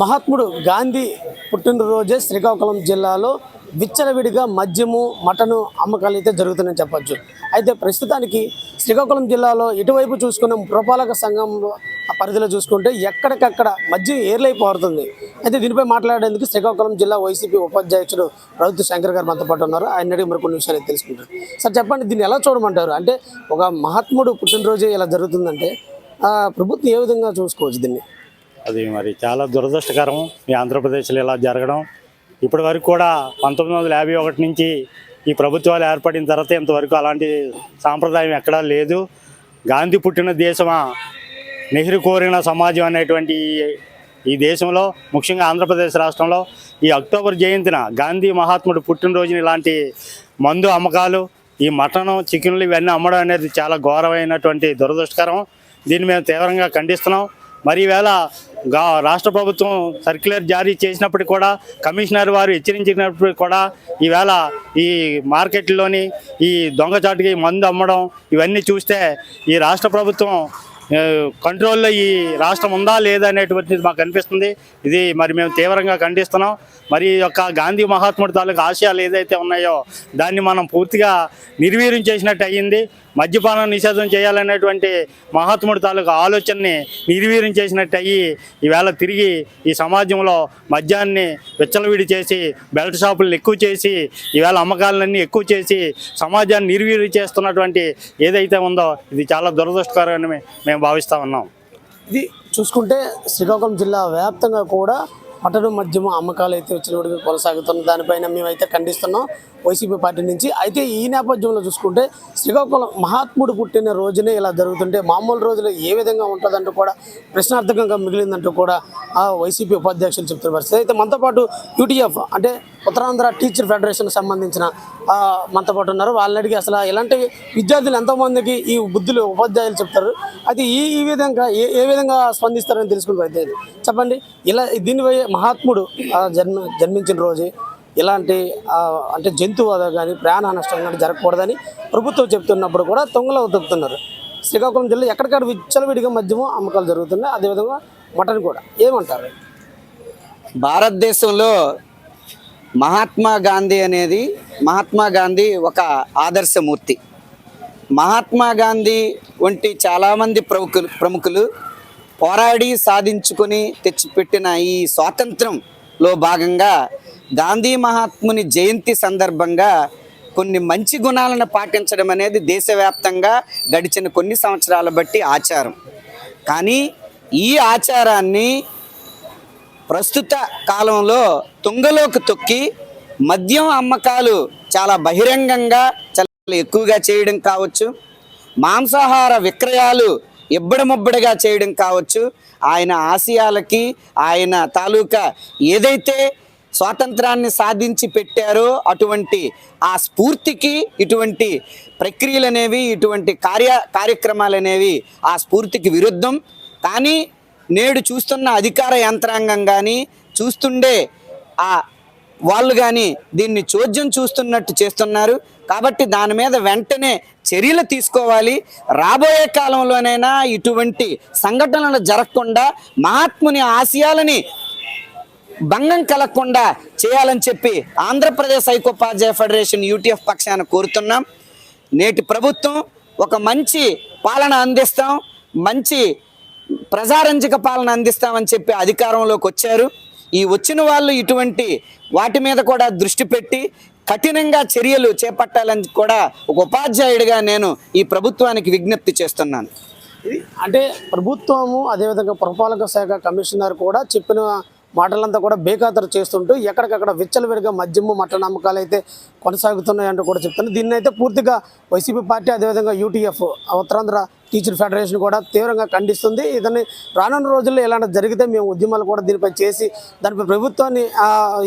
మహాత్ముడు గాంధీ పుట్టినరోజే శ్రీకాకుళం జిల్లాలో విచ్చలవిడిగా మద్యము మటను అమ్మకాలు అయితే జరుగుతున్నాయని చెప్పచ్చు. అయితే ప్రస్తుతానికి శ్రీకాకుళం జిల్లాలో ఇటువైపు చూసుకున్న పురపాలక సంఘం ఆ పరిధిలో చూసుకుంటే ఎక్కడికక్కడ మద్యం ఏర్లై పారుతుంది అయితే దీనిపై మాట్లాడేందుకు శ్రీకాకుళం జిల్లా వైసీపీ ఉపాధ్యక్షుడు ప్రభుత్వ శంకర్ గారు మనతో పాటు ఉన్నారు. ఆయన అడిగి మరికొన్ని విషయాలు తెలుసుకుంటారు. సార్ చెప్పండి దీన్ని ఎలా చూడమంటారు? అంటే ఒక మహాత్ముడు పుట్టినరోజే ఇలా జరుగుతుందంటే ప్రభుత్వం ఏ విధంగా చూసుకోవచ్చు దీన్ని? అది మరి చాలా దురదృష్టకరం ఈ ఆంధ్రప్రదేశ్లో ఇలా జరగడం. ఇప్పటి వరకు కూడా పంతొమ్మిది వందల యాభై ఒకటి నుంచి ఈ ప్రభుత్వాలు ఏర్పడిన తర్వాత ఇంతవరకు అలాంటి సాంప్రదాయం ఎక్కడా లేదు. గాంధీ పుట్టిన దేశమా? నెహ్రూ కోరిన సమాజం అనేటువంటి ఈ- దేశంలో ముఖ్యంగా ఆంధ్రప్రదేశ్ రాష్ట్రంలో ఈ అక్టోబర్ జయంతిన గాంధీ మహాత్ముడు పుట్టినరోజున ఇలాంటి మందు అమ్మకాలు ఈ మటను చికెన్లు ఇవన్నీ అమ్మడం అనేది చాలా ఘోరమైనటువంటి దురదృష్టకరం. దీన్ని మేము తీవ్రంగా ఖండిస్తున్నాం. మరి ఈవేళ గా రాష్ట్ర ప్రభుత్వం సర్క్యులర్ జారీ చేసినప్పటికీ కూడా కమిషనర్ వారు హెచ్చరించినప్పటికీ కూడా ఈవేళ ఈ మార్కెట్లోని ఈ దొంగచాటుకి మందు అమ్మడం ఇవన్నీ చూస్తే ఈ రాష్ట్ర ప్రభుత్వం కంట్రోల్లో ఈ రాష్ట్రం ఉందా లేదా అనేటువంటిది మాకు అనిపిస్తుంది. ఇది మరి మేము తీవ్రంగా ఖండిస్తున్నాం. మరి యొక్క గాంధీ మహాత్ముడి తాలూకు ఆశయాలు ఏదైతే ఉన్నాయో దాన్ని మనం పూర్తిగా నిర్వీర్యం చేసినట్టు అయ్యింది. మద్యపానం నిషేధం చేయాలనేటువంటి మహాత్ముడి తాలూకు ఆలోచనని నిర్వీర్యం చేసినట్టు అయ్యి ఈవేళ తిరిగి ఈ సమాజంలో మద్యాన్ని విచ్చలవిడి చేసి బెల్ట్ షాపులను ఎక్కువ చేసి ఈవేళ అమ్మకాలన్నీ ఎక్కువ చేసి సమాజాన్ని నిర్వీర్యం చేస్తున్నటువంటి ఏదైతే ఉందో ఇది చాలా దురదృష్టకరమని మేము భావిస్తూ ఉన్నాం. ఇది చూసుకుంటే శ్రీకాకుళం జిల్లా వ్యాప్తంగా కూడా మటను మద్యము అమ్మకాలు అయితే వచ్చినట్టుగా కొనసాగుతున్న దానిపైన మేమైతే ఖండిస్తున్నాం వైసీపీ పార్టీ నుంచి. అయితే ఈ నేపథ్యంలో చూసుకుంటే శ్రీకాకుళం మహాత్ముడు పుట్టిన రోజునే ఇలా జరుగుతుంటే మామూలు రోజులు ఏ విధంగా ఉంటుందంటూ కూడా ప్రశ్నార్థకంగా మిగిలిందంటూ కూడా ఆ వైసీపీ ఉపాధ్యక్షులు చెప్తున్న పరిస్థితి అయితే మనతో పాటు యూటీఎఫ్ అంటే ఉత్తరాంధ్ర టీచర్ ఫెడరేషన్ సంబంధించిన మనతో పాటు ఉన్నారు. వాళ్ళని అడిగి అసలు ఇలాంటి విద్యార్థులు ఎంతోమందికి ఈ బుద్ధులు ఉపాధ్యాయులు చెప్తారు. అది ఈ ఈ విధంగా ఏ ఏ విధంగా స్పందిస్తారని తెలుసుకుని ప్రయత్నం చెప్పండి. ఇలా దీనిపై మహాత్ముడు జన్మ జన్మించిన రోజు ఇలాంటి అంటే జంతువు కానీ ప్రాణ నష్టం కానీ జరగకూడదని ప్రభుత్వం చెప్తున్నప్పుడు కూడా తొంగలో ఉతుకుతున్నారు శ్రీకాకుళం జిల్లా ఎక్కడికక్కడ విచ్చలవిడిగా మద్యము అమ్మకాలు జరుగుతున్నాయి. అదేవిధంగా మటన్ కూడా. ఏమంటారు? భారతదేశంలో మహాత్మా గాంధీ అనేది మహాత్మా గాంధీ ఒక ఆదర్శమూర్తి. మహాత్మా గాంధీ వంటి చాలామంది ప్రముఖులు ప్రముఖులు పోరాడి సాధించుకొని తెచ్చిపెట్టిన ఈ స్వాతంత్రంలో భాగంగా గాంధీ మహాత్ముని జయంతి సందర్భంగా కొన్ని మంచి గుణాలను పాటించడం అనేది దేశవ్యాప్తంగా గడిచిన కొన్ని సంవత్సరాల బట్టి ఆచారం. కానీ ఈ ఆచారాన్ని ప్రస్తుత కాలంలో తుంగలోకి తొక్కి మద్యం అమ్మకాలు చాలా బహిరంగంగా చాలా ఎక్కువగా చేయడం కావచ్చు. మాంసాహార విక్రయాలు ఇబ్బడముబ్బడిగా చేయడం కావచ్చు. ఆయన ఆశయాలకి ఆయన తాలూకా ఏదైతే స్వాతంత్రాన్ని సాధించి పెట్టారో అటువంటి ఆ స్ఫూర్తికి ఇటువంటి ప్రక్రియలు అనేవి ఇటువంటి కార్య కార్యక్రమాలు అనేవి ఆ స్ఫూర్తికి విరుద్ధం. కానీ నేడు చూస్తున్న అధికార యంత్రాంగం కానీ చూస్తుండే ఆ వాళ్ళు కానీ దీన్ని చోద్యం చూస్తున్నట్టు చేస్తున్నారు. కాబట్టి దాని మీద వెంటనే చర్యలు తీసుకోవాలి. రాబోయే కాలంలోనైనా ఇటువంటి సంఘటనలు జరగకుండా మహాత్ముని ఆశయాలని భంగం కలగకుండా చేయాలని చెప్పి ఆంధ్రప్రదేశ్ ఐకోపాధ్యాయ ఫెడరేషన్ యూటీఎఫ్ పక్షాన కోరుతున్నాం. నేటి ప్రభుత్వం ఒక మంచి పాలన అందిస్తాం. మంచి ప్రజారంజక పాలన అందిస్తామని చెప్పి అధికారంలోకి వచ్చారు. ఈ వచ్చిన వాళ్ళు ఇటువంటి వాటి మీద కూడా దృష్టి పెట్టి కఠినంగా చర్యలు చేపట్టాలని కూడా ఒక ఉపాధ్యాయుడిగా నేను ఈ ప్రభుత్వానికి విజ్ఞప్తి చేస్తున్నాను. అంటే ప్రభుత్వము అదేవిధంగా పురపాలక శాఖ కమిషనర్ కూడా చెప్పిన మాటలంతా కూడా బేఖాతరు చేస్తుంటూ ఎక్కడికక్కడ విచ్చలవిడిగా మద్యము మట్ట నమ్మకాలు అయితే కొనసాగుతున్నాయంటూ కూడా చెప్తున్నారు. దీన్ని అయితే పూర్తిగా వైసీపీ పార్టీ అదేవిధంగా యూటీఎఫ్ ఉత్తరాంధ్ర టీచర్ ఫెడరేషన్ కూడా తీవ్రంగా ఖండిస్తుంది. ఇతన్ని రానున్న రోజుల్లో ఇలాంటి జరిగితే మేము ఉద్యమాలు కూడా దీనిపై చేసి దానిపై ప్రభుత్వాన్ని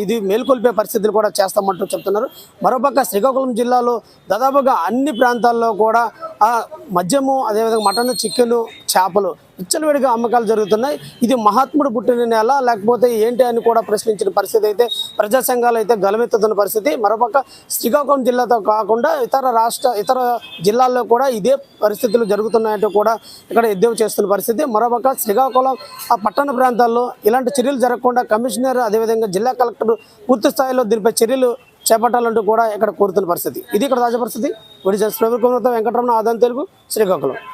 ఇది మేల్కొల్పే పరిస్థితులు కూడా చేస్తామంటూ చెప్తున్నారు. మరోపక్క శ్రీకాకుళం జిల్లాలో దాదాపుగా అన్ని ప్రాంతాల్లో కూడా మద్యము అదేవిధంగా మటన్ చికెను చేపలు విచ్చలవిడిగా అమ్మకాలు జరుగుతున్నాయి. ఇది మహాత్ముడు పుట్టిన నేల లేకపోతే ఏంటి అని కూడా ప్రశ్నించిన పరిస్థితి అయితే ప్రజా సంఘాలు అయితే గలమెత్తుతున్న పరిస్థితి. మరోపక్క శ్రీకాకుళం జిల్లాతో కాకుండా ఇతర రాష్ట్ర ఇతర జిల్లాల్లో కూడా ఇదే పరిస్థితులు జరుగుతున్నాయి. జరుగుతున్నాయంటూ కూడా ఇక్కడ ఎద్దేవా చేస్తున్న పరిస్థితి. మరోపక్క శ్రీకాకుళం ఆ పట్టణ ప్రాంతాల్లో ఇలాంటి చర్యలు జరగకుండా కమిషనర్ అదేవిధంగా జిల్లా కలెక్టర్ పూర్తి స్థాయిలో దీనిపై చర్యలు చేపట్టాలంటూ కూడా ఇక్కడ కోరుతున్న పరిస్థితి. ఇది ఇక్కడ తాజా పరిస్థితి. ఒడిశా ప్రభుత్వంతో వెంకటరమణ ఆదాయం తెలుగు శ్రీకాకుళం.